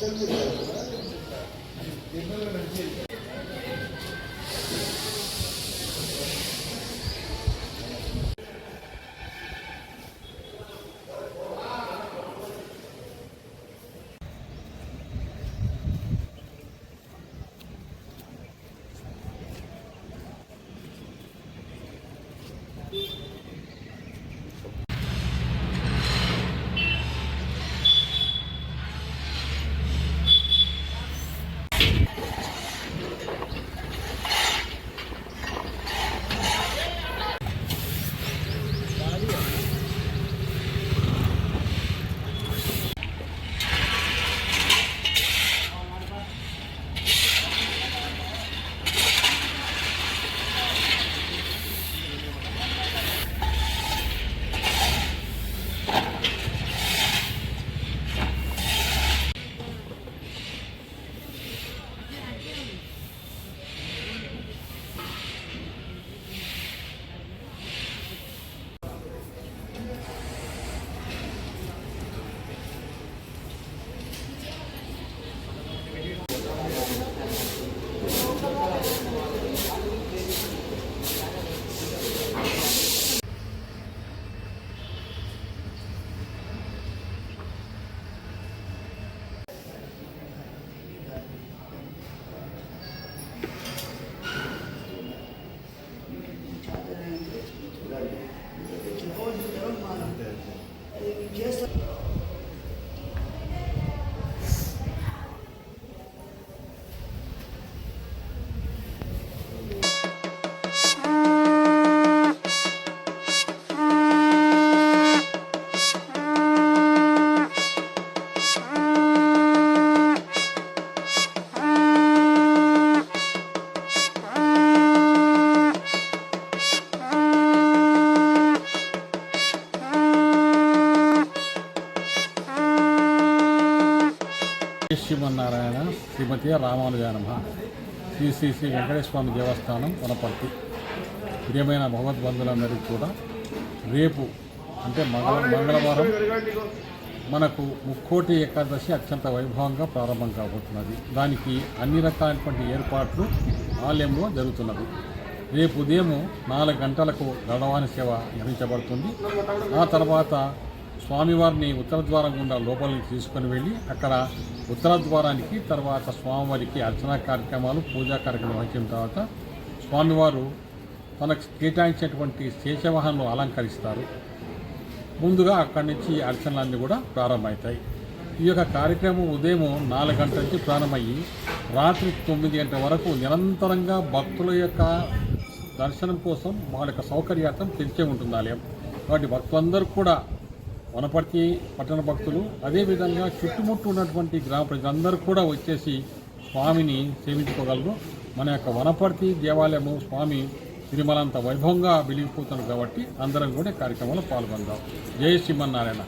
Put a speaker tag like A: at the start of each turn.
A: ¿Qué es lo que Srimannarayana శ్రీమతి రామానుజానమ శ్రీ శ్రీ శ్రీ వెంకటేశ్వర స్వామి దేవస్థానం వనపర్తి. ప్రియమైన భగవద్బంధులందరికీ కూడా రేపు అంటే మంగళ మంగళవారం మనకు ముక్కోటి ఏకాదశి అత్యంత వైభవంగా ప్రారంభం కాబోతున్నది. దానికి అన్ని రకాలైనటువంటి ఏర్పాట్లు ఆలయంలో జరుగుతున్నది రేపు ఉదయం నాలుగు గంటలకు గడవాని సేవ నిర్వహించబడుతుంది. ఆ తర్వాత స్వామివారిని ఉత్తర ద్వారం గుండా లోపలికి తీసుకొని వెళ్ళి అక్కడ ఉత్తర ద్వారానికి తర్వాత స్వామివారికి అర్చనా కార్యక్రమాలు పూజా కార్యక్రమం వచ్చిన తర్వాత స్వామివారు తనకు కేటాయించినటువంటి శేషవాహనంలో అలంకరిస్తారు. ముందుగా అక్కడి నుంచి అర్చనలన్నీ కూడా ప్రారంభమవుతాయి. ఈ యొక్క కార్యక్రమం ఉదయం నాలుగు గంటల నుంచి ప్రారంభమయ్యి రాత్రి తొమ్మిది గంటల వరకు నిరంతరంగా భక్తుల యొక్క దర్శనం కోసం వాళ్ళ యొక్క సౌకర్యార్థం తెరిచే ఉంటుంది ఆలయం కాబట్టి భక్తులందరూ కూడా వనపర్తి పట్టణ భక్తులు అదేవిధంగా చుట్టుముట్టు ఉన్నటువంటి గ్రామ ప్రజలందరూ కూడా వచ్చేసి స్వామిని సేవించుకోగలరు. మన యొక్క వనపర్తి దేవాలయము స్వామి తిరుమలంత వైభవంగా వెలిగిపోతున్నారు కాబట్టి అందరం కూడా కార్యక్రమంలో పాల్గొందాం. జయ శ్రీమన్నారాయణ.